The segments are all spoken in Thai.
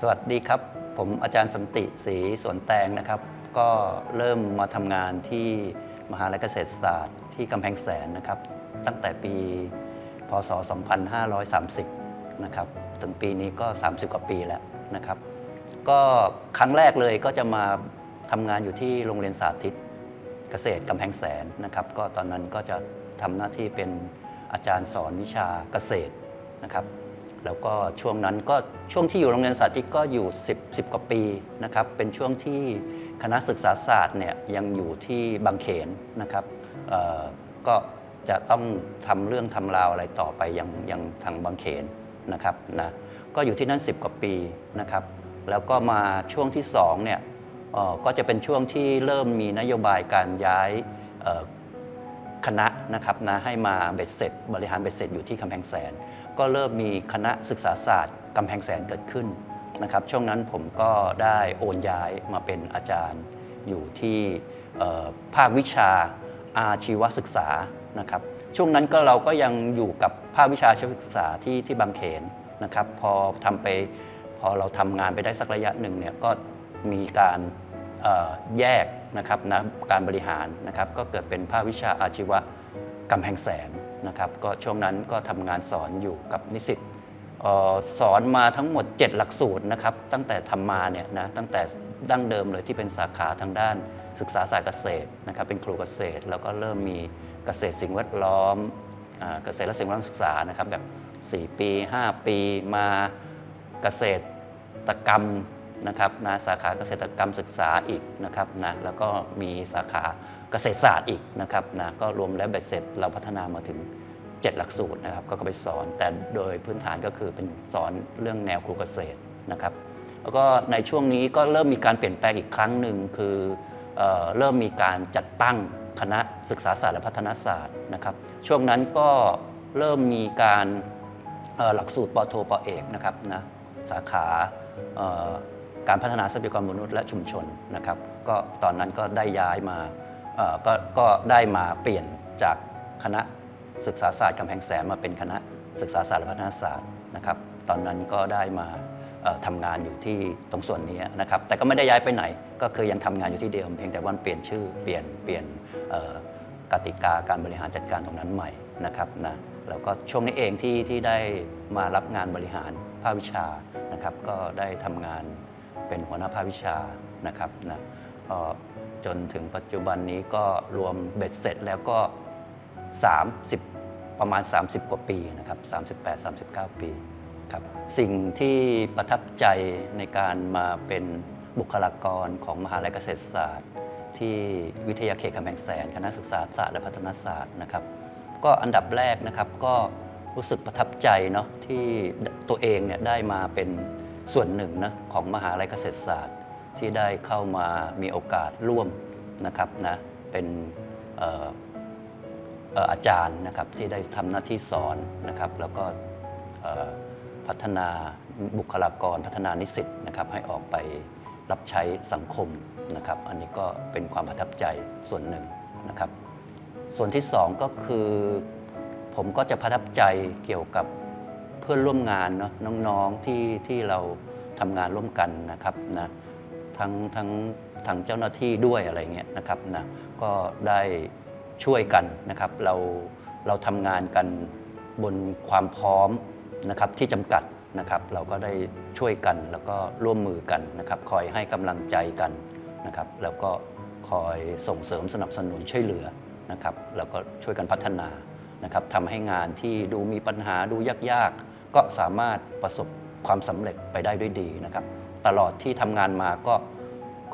สวัสดีครับ ผมอาจารย์สันติศรีสวนแตงนะครับ ก็เริ่มมาทำงานที่มหาลัยเกษตรศาสตร์ที่กำแพงแสนนะครับ ตั้งแต่ปี พศ 2530 นะครับ ถึงปีนี้ก็ 30 กว่าปีแล้วนะครับ ก็ครั้งแรกเลยก็จะมาทำงานอยู่ที่โรงเรียนสาธิตเกษตรกำแพงแสนนะครับ ก็ตอนนั้นก็จะทำหน้าที่เป็นอาจารย์สอนวิชาเกษตรนะครับ แล้วก็ช่วงนั้นก็ช่วงที่อยู่โรงเรียนสาธิตก็อยู่ 10 10กว่าปีนะครับเป็นช่วงที่คณะศึกษาศาสตร์เนี่ยยังอยู่ที่บางเขนนะครับก็จะต้องทำเรื่องทำราวอะไรต่อไปยังยังทางบางเขนนะครับนะก็อยู่ที่นั่น 10 กว่าปีนะครับ แล้วก็มาช่วงที่2เนี่ยก็จะเป็นช่วงที่เริ่มมีนโยบายการย้าย คณะนะครับนะให้มาเบ็ดเสร็จ บริหารเบ็ดเสร็จอยู่ที่กำแพงแสน ก็เริ่มมีคณะศึกษาศาสตร์กำแพงแสนเกิดขึ้นนะครับช่วงนั้นผมก็ได้โอนย้ายมาเป็นอาจารย์อยู่ที่ภาควิชาอาชีวศึกษานะครับช่วงนั้นก็เราก็ยังอยู่กับภาควิชาอาชีวศึกษาที่ที่บางเขนนะครับพอทำไปพอเราทำงานไปได้สักระยะหนึ่งเนี่ยก็มีการแยก นะครับนะการบริหารนะครับก็เกิดเป็นภาควิชาอาชีวะกำแพงแสนนะครับก็ช่วงนั้นก็ทำงานสอนอยู่กับนิสิตออสอนมาทั้งหมด 7 หลักสูตรนะครับตั้งแต่ทำมาเนี่ยนะตั้งแต่ดั้งเดิมเลยที่เป็นสาขาทางด้านศึกษาศาสตร์เกษตรนะครับเป็นครูเกษตร แล้วก็เริ่มมีเกษตรสิ่งแวดล้อมเกษตรและสิ่งแวดล้อมศึกษานะครับแบบ 4 ปี 5 ปีมาเกษตรกรรม นะครับนะสาขาเกษตรกรรมศึกษาอีกนะครับนะแล้วก็มีสาขาเกษตรศาสตร์อีกนะครับนะก็รวมแล้วเบ็ดเสร็จเราพัฒนามาถึง 7 หลักสูตรนะครับก็ไปสอนแต่โดยพื้นฐานก็คือเป็นสอนเรื่องแนวครูเกษตรนะครับแล้วก็ในช่วงนี้ก็เริ่มมีการเปลี่ยนแปลงอีกครั้งหนึ่งคือเออเริ่มมีการจัดตั้งคณะศึกษาศาสตร์และพัฒนาศาสตร์นะครับช่วงนั้นก็เริ่มมีการหลักสูตรปโทปเอกนะครับนะสาขา การพัฒนาทรัพยากรมนุษย์และชุมชนนะครับ ก็ตอนนั้นก็ได้ย้ายมาก็ก็ได้มาเปลี่ยนจากคณะศึกษาศาสตร์กำแพงแสนมาเป็นคณะศึกษาศาสตร์และพัฒนาศาสตร์นะครับ ตอนนั้นก็ได้มาเอ่อทำงานอยู่ที่ตรงส่วนนี้นะครับ แต่ก็ไม่ได้ย้ายไปไหน ก็คือยังทำงานอยู่ที่เดิมเพียงแต่ว่าเปลี่ยนชื่อเปลี่ยนเปลี่ยนกติกาการบริหารจัดการตรงนั้นใหม่นะครับนะแล้วก็ช่วงนี้เองที่ที่ได้มารับงานบริหารภาควิชานะครับ ก็ได้ทำงาน เป็นหัวหน้าภาควิชานะครับนะจนถึงปัจจุบันนี้ก็รวมเบ็ดเสร็จแล้วก็ 30 ประมาณ 30 กว่าปีนะครับ 38 39 ปีครับสิ่งที่ประทับใจในการมาเป็นบุคลากรของมหาลัยเกษตรศาสตร์ ที่วิทยาเขตกำแพงแสน คณะศึกษาศาสตร์และพัฒนาศาสตร์นะครับ ก็อันดับแรกนะครับก็รู้สึกประทับใจเนาะที่ตัวเองเนี่ยได้มาเป็น ส่วนหนึ่งนะของมหาลัยเกษตรศาสตร์ที่ได้เข้ามามีโอกาสร่วมนะครับนะเป็นอาจารย์นะครับที่ได้ทำหน้าที่สอนนะครับ แล้วก็พัฒนาบุคลากรพัฒนานิสิตนะครับให้ออกไปรับใช้สังคมนะครับ อันนี้ก็เป็นความประทับใจส่วนหนึ่งนะครับ ส่วนที่สองก็คือ ผมก็จะประทับใจเกี่ยวกับ เพื่อนร่วมงานเนาะน้องๆที่ที่เราทำงานร่วมกันนะครับนะทั้งทั้งทางเจ้าหน้าที่ด้วยอะไรเงี้ยนะครับนะก็ได้ช่วยกันนะครับ เราเราทำงานกันบนความพร้อมนะครับที่จำกัดนะครับ เราก็ได้ช่วยกันแล้วก็ร่วมมือกันนะครับ คอยให้กำลังใจกันนะครับ แล้วก็คอยส่งเสริมสนับสนุนช่วยเหลือนะครับ แล้วก็ช่วยกันพัฒนานะครับทำให้งานที่ดูมีปัญหาดูยากๆ ก็สามารถประสบความสำเร็จไปได้ด้วยดีนะครับ ตลอดที่ทำงานมาก็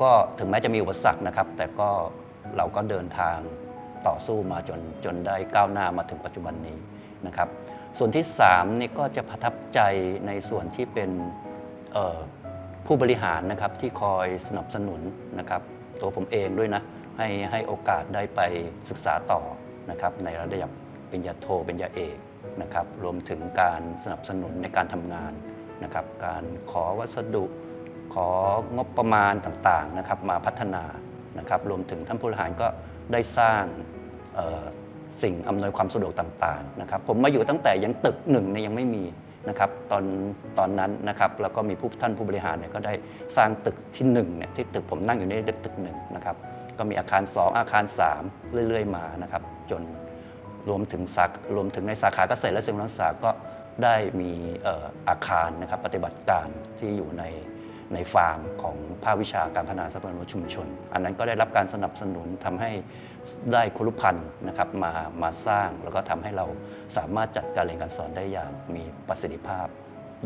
ก็ถึงแม้จะมีอุปสรรคนะครับ แต่ก็เราก็เดินทางต่อสู้มาจนจนได้ก้าวหน้ามาถึงปัจจุบันนี้นะครับ ส่วนที่3นี่ก็จะประทับใจในส่วนที่เป็นผู้บริหารนะครับที่คอยสนับสนุนนะครับ ตัวผมเองด้วยนะให้ให้โอกาสได้ไปศึกษาต่อนะครับในระดับ ปริญญาโทปริญญาเอกนะครับรวมถึงการสนับสนุนในการทำงานนะครับการขอวัสดุของบประมาณต่างๆนะครับมาพัฒนานะครับรวมถึงท่านผู้บริหารก็ได้สร้างสิ่งอำนวยความสะดวกต่างๆนะครับผมมาอยู่ตั้งแต่ยังตึกหนึ่งเนี่ยยังไม่มีนะครับตอนตอนนั้นนะครับแล้วก็มีผู้ท่านผู้บริหารเนี่ยก็ได้สร้างตึกที่1เนี่ยที่ตึกผมนั่งอยู่ในตึกตึกหนึ่งนะครับก็มีอาคาร 2 อาคาร 3 เรื่อยๆ มานะครับจน รวมถึงสารวมถึงในสาขาเกษตรและสิ่งแวดล้อมศึกษาก็ได้มีอาคารนะครับปฏิบัติการที่อยู่ในในฟาร์มของภาควิชาการพัฒนาทรัพยากรชุมชน อันนั้นก็ได้รับการสนับสนุนทำให้ได้คุรุพันธ์นะครับมามาสร้างแล้วก็ทำให้เราสามารถจัดการเรียนการสอนได้อย่างมีประสิทธิภาพ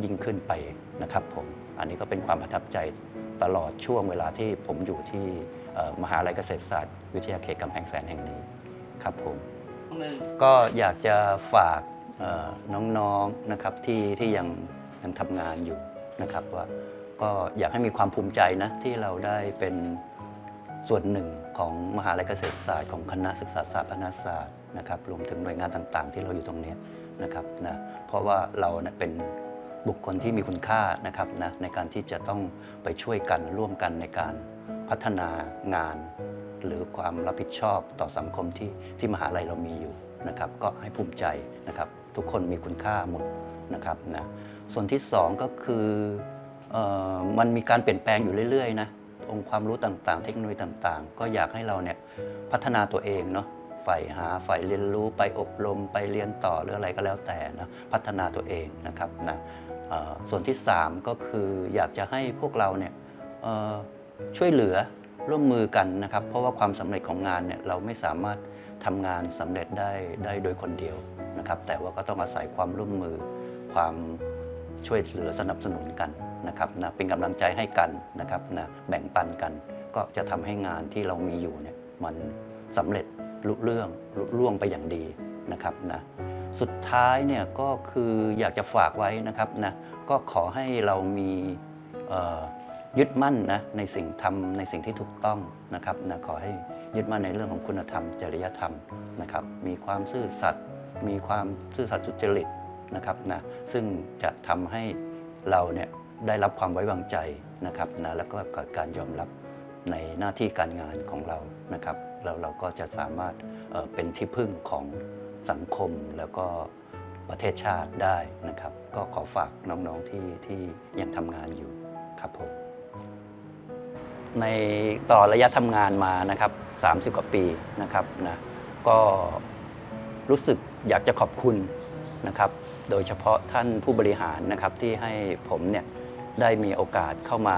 ยิ่งขึ้นไปนะครับผมอันนี้ก็เป็นความประทับใจตลอดช่วงเวลาที่ผมอยู่ที่มหาลัยเกษตรศาสตร์ วิทยาเขตกำแพงแสนแห่งนี้ครับผม ก็อยากจะฝากน้องๆนะครับที่ที่ยังยังทำงานอยู่นะครับว่าก็อยากให้มีความภูมิใจนะที่เราได้เป็นส่วนหนึ่งของมหาลัยเกษตรศาสตร์ของคณะศึกษาศาสตร์พนาศาสตร์นะครับรวมถึงหน่วยงานต่างๆ ที่เราอยู่ตรงนี้นะครับนะเพราะว่าเราเป็นบุคคลที่มีคุณค่านะครับนะในการที่จะต้องไปช่วยกันร่วมกันในการพัฒนางาน หรือความรับผิดชอบต่อสังคมที่ที่มหาลัยเรามีอยู่นะครับ ก็ให้ภูมิใจนะครับ ทุกคนมีคุณค่าหมดนะครับนะส่วนที่สองก็คือออมันมีการเปลี่ยนแปลงอยู่เรื่อยๆนะองค์ความรู้ต่างๆ เทคโนโลยีต่างๆ ก็อยากให้เราเนี่ยพัฒนาตัวเองเนาะฝ่หาฝ่เรียนรู้ไปอบรมไปเรียนต่อหรืออะไรก็แล้วแต่นะพัฒนาตัวเองนะครับนะส่วนที่สามก็คืออยากจะให้พวกเราเนี่ยช่วยเหลือ ร่วมมือกันนะครับ เพราะว่าความสำเร็จของงานเนี่ยเราไม่สามารถทำงานสำเร็จได้ได้โดยคนเดียวนะครับ แต่ว่าก็ต้องอาศัยความร่วมมือ ความช่วยเหลือสนับสนุนกันนะครับนะเป็นกำลังใจให้กันนะครับนะแบ่งปันกัน ก็จะทำให้งานที่เรามีอยู่เนี่ยมันสำเร็จลุเรื่องลุล่วงไปอย่างดีนะครับนะสุดท้ายเนี่ยก็คืออยากจะฝากไว้นะครับนะก็ขอให้เรามีเอ่อ ยึดมั่นนะในสิ่งทำในสิ่งที่ถูกต้องนะครับนะขอให้ยึดมั่นในเรื่องของคุณธรรม จริยธรรมนะครับ มีความซื่อสัตย์มีความซื่อสัตย์สุจริตนะครับนะซึ่งจะทำให้เราเนี่ยได้รับความไว้วางใจนะครับนะแล้วก็เกิดการยอมรับในหน้าที่การงานของเรานะครับแล้วเราก็จะสามารถเเป็นที่พึ่งของสังคมแล้วก็ประเทศชาติได้นะครับ ก็ขอฝากน้องๆที่ที่ยังทำงานอยู่ครับผม ในต่อดระยะทำงานมานะครับ 30 กว่าปีนะครับนะก็รู้สึกอยากจะขอบคุณนะครับ โดยเฉพาะท่านผู้บริหารนะครับที่ให้ผมเนี่ยได้มีโอกาสเข้ามา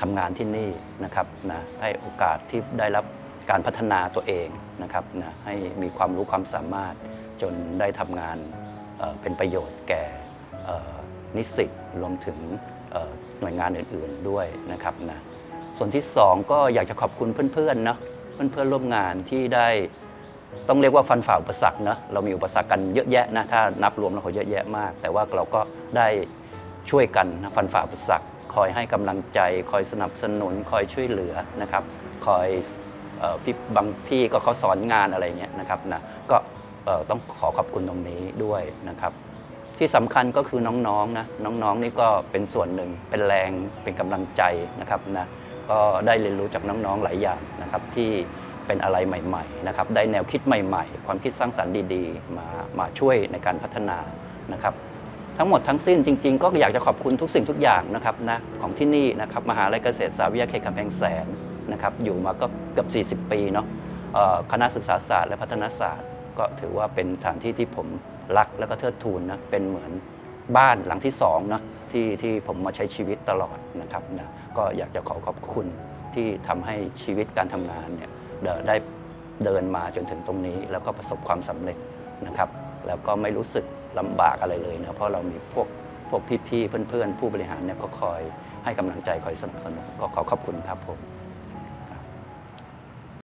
ทำงานที่นี่นะครับนะให้โอกาสที่ได้รับการพัฒนาตัวเองนะครับนะให้มีความรู้ความสามารถจนได้ทำงานเเป็นประโยชน์แก่นิสิตรวมถึงหน่วยงานอื่น ๆด้วยนะครับนะ ส่วนที่สองก็อยากจะขอบคุณเพื่อนๆเนาะเพื่อนๆร่วมงานที่ได้ต้องเรียกว่าฟันฝ่าอุปสรรคเนาะเรามีอุปสรรคกันเยอะแยะนะถ้านับรวมแล้วก็เยอะแยะมาก แต่ว่าเราก็ได้ช่วยกันนะฟันฝ่าอุปสรรค คอยให้กำลังใจ คอยสนับสนุน คอยช่วยเหลือนะครับ คอยออพี่บางพี่ก็เขาสอนงานอะไรเงี้ยนะครับนะก็ต้องขอขอบคุณตรงนี้ด้วยนะครับ ที่สำคัญก็คือน้องๆนะน้องๆนี่ก็เป็นส่วนหนึ่งเป็นแรงเป็นกำลังใจนะครับนะ ก็ได้เรียนรู้จากน้องๆหลายอย่างนะครับที่เป็นอะไรใหม่ๆนะครับได้แนวคิดใหม่ๆ ความคิดสร้างสรรค์ดีๆ มามาช่วยในการพัฒนานะครับทั้งหมดทั้งสิ้นจริง ๆ ก็อยากจะขอบคุณทุกสิ่งทุกอย่างนะครับนะของที่นี่นะครับมหาลัยเกษตรศาสตร์วิทยาเขตกำแพงแสนนะครับอยู่มาก็เกือบ40 ปีเนาะคณะศึกษาศาสตร์และพัฒนาศาสตร์ ก็ถือว่าเป็นสถานที่ที่ผมรักแล้วก็เทิดทูนนะเป็นเหมือนบ้านหลังที่สองเนาะ ที่ที่ผมมาใช้ชีวิตตลอดนะครับนะก็อยากจะขอขอบคุณที่ทำให้ชีวิตการทำงานเนี่ยเดินได้เดินมาจนถึงตรงนี้ แล้วก็ประสบความสำเร็จนะครับ แล้วก็ไม่รู้สึกลำบากอะไรเลยนะเพราะเรามีพวกพวกพี่ๆเพื่อนๆ ผู้บริหารเนี่ยก็คอยให้กำลังใจคอยสนับสนุนก็ขอขอบคุณครับผม